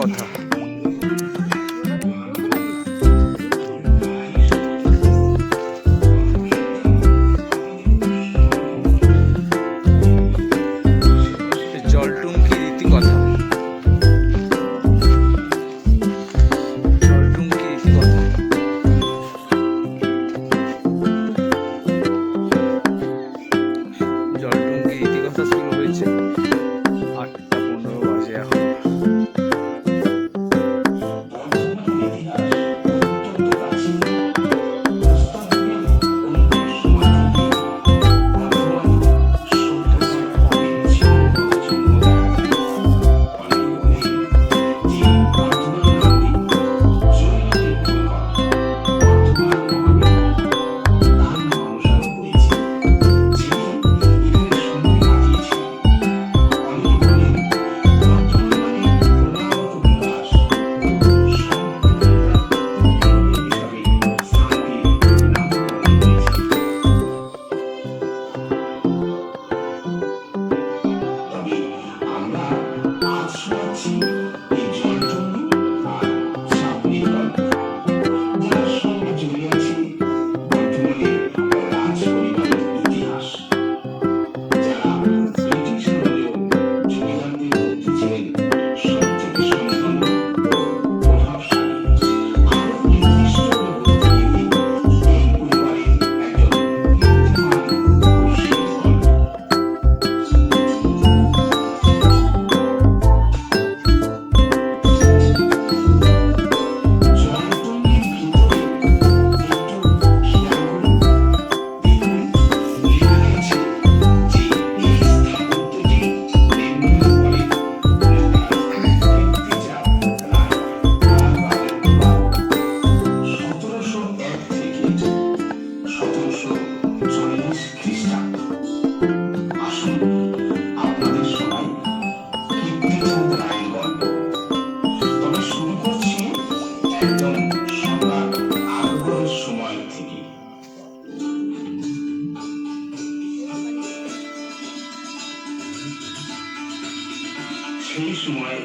我操！সময়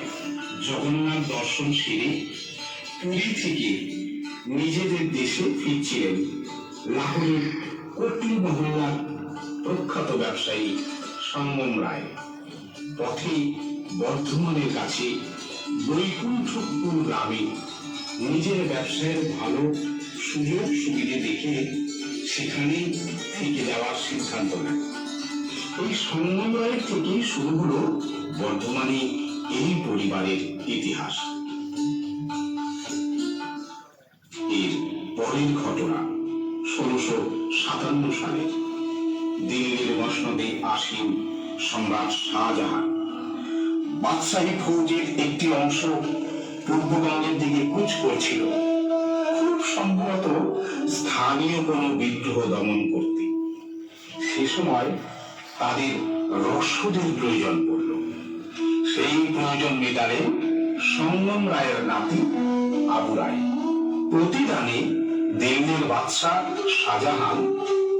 জগন্নাথ দর্শন সেরে পুরী থেকে নিজেদের দেশে ফিরছিলেন লাহোরের কোটলি মহল্লার প্রখ্যাত ব্যবসায়ী সঙ্গম রায়। পথে বর্ধমানের কাছে বৈকুণ্ঠপুর গ্রামে নিজের ব্যবসায়ের ভালো সুযোগ সুবিধে দেখে সেখানেই থেকে যাওয়ার সিদ্ধান্ত নেয় এই সঙ্গম রায়ের থেকেই শুরু হলো বর্ধমানে এই পরিবারের ইতিহাস। এর পরের ঘটনা ষোলোশো সাতান্ন সালে দিল্লির মসনদে আসীন সম্রাট শাহজাহান। বাদশাহী ফৌজের একটি অংশ পূর্ববঙ্গের দিকে কুচ করছিল। খুব সম্ভবত স্থানীয় কোনো বিদ্রোহ দমন করতে সে সময় তাদের রসদের প্রয়োজন পড়ল সেই প্রয়োজন মেটালেন সঙ্গম রায়ের নাতি আবু রায়। প্রতিদানে দিল্লির বাদশাহ শাহজাহান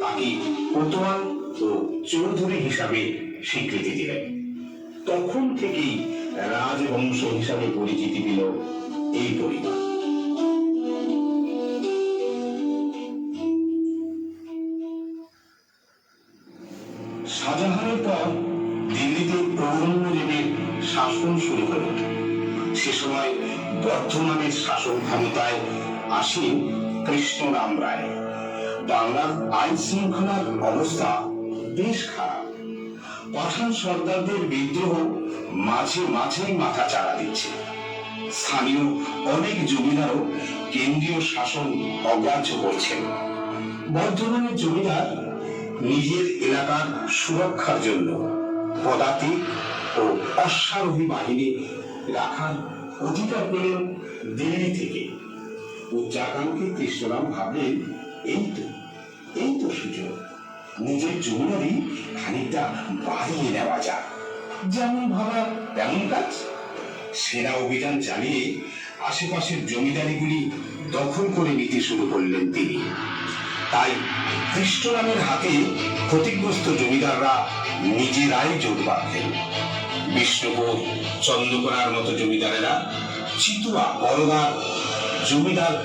তাকে কোতোয়াল ও চৌধুরী হিসাবে স্বীকৃতি দিলেন। তখন থেকেই রাজবংশ হিসাবে পরিচিতি পেল এই পরিবার। শাসন শুরু হলো। সে সময় বর্ধমানের শাসন ক্ষমতায় আসেন কৃষ্ণরাম রায়। বাংলার আইন শৃঙ্খলার অবস্থা বেশ খারাপ। পাঠান সর্দারদের বিদ্রোহ মাঝে মাঝেই মাথা চাড়া দিচ্ছে। স্থানীয় অনেক জমিদারও কেন্দ্রীয় শাসন অগ্রাহ্য করছেন। বর্ধমানের জমিদার নিজের এলাকার সুরক্ষার জন্য পদাতিক ও অশ্বারোহী বাহিনী রাখার অধিকার পেলেন দিল্লি থেকে। উচ্চাকাঙ্ক্ষী কৃষ্ণরাম ভাবলেন, এই তো এই তো সুযোগ। নিজের জমিদারি খানিকটা বাড়িয়ে নেওয়া যাক। যেমন ভাবা, তেমন কাজ। সেনা অভিযান চালিয়ে আশেপাশের জমিদারিগুলি দখল করে নিতে শুরু করলেন তিনি। তাই কৃষ্ণরামের হাতে ক্ষতিগ্রস্ত জমিদাররা নিজেরাই জোট বাঁধলেন। বিষ্ণুপুর, চন্দ্রকোনার মতো জমিদারেরা, চিতুয়া, বড়দার, জমিদার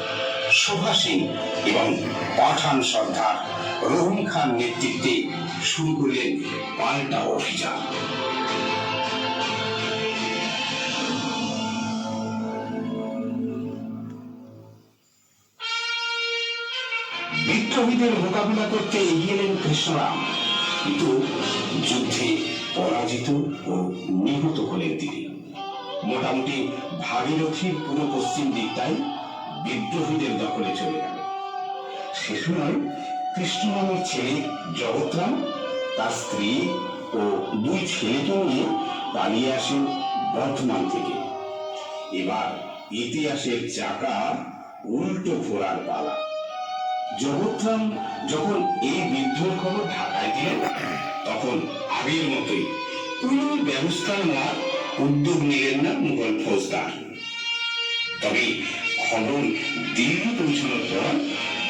শোভা সিং এবং পাঠান সর্দার রহিম খান নেতৃত্বে শুরু করলেন পাল্টা অভিযান। বিদ্রোহীদের মোকাবিলা করতে এগিয়ে এলেন কৃষ্ণরাম। কিন্তু যুদ্ধে পরাজিত ও নিহত হলেন তিনি। মোটামুটি ভাগীরথীর পুরো পশ্চিম দিকটাই বিদ্রোহীদের দখলে চলে গেল। সে সময় কৃষ্ণরামের ছেলে জগৎরাম তার স্ত্রী ও দুই ছেলেকে নিয়ে পালিয়ে আসেন বর্ধমান থেকে। এবার ইতিহাসের চাকা উল্টো ঘোরার পালা। জগৎরাম যখন এই বিদ্রোহের খবর ঢাকায় দিলেন, তখন আগের মতোই কোন ব্যবস্থা নেওয়ার উদ্যোগ নিলেন না মুঘল ফৌজদার। তবে খবর দিল্লি পৌঁছানোর পর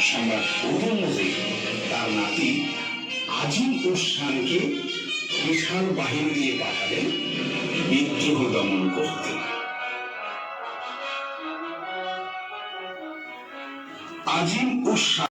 সম্রাট ঔরঙ্গজেব তার নাতি আজিম উস খানকে বিশাল বাহিনী দিয়ে পাঠালেন বিদ্রোহ দমন করতে। আজিম খান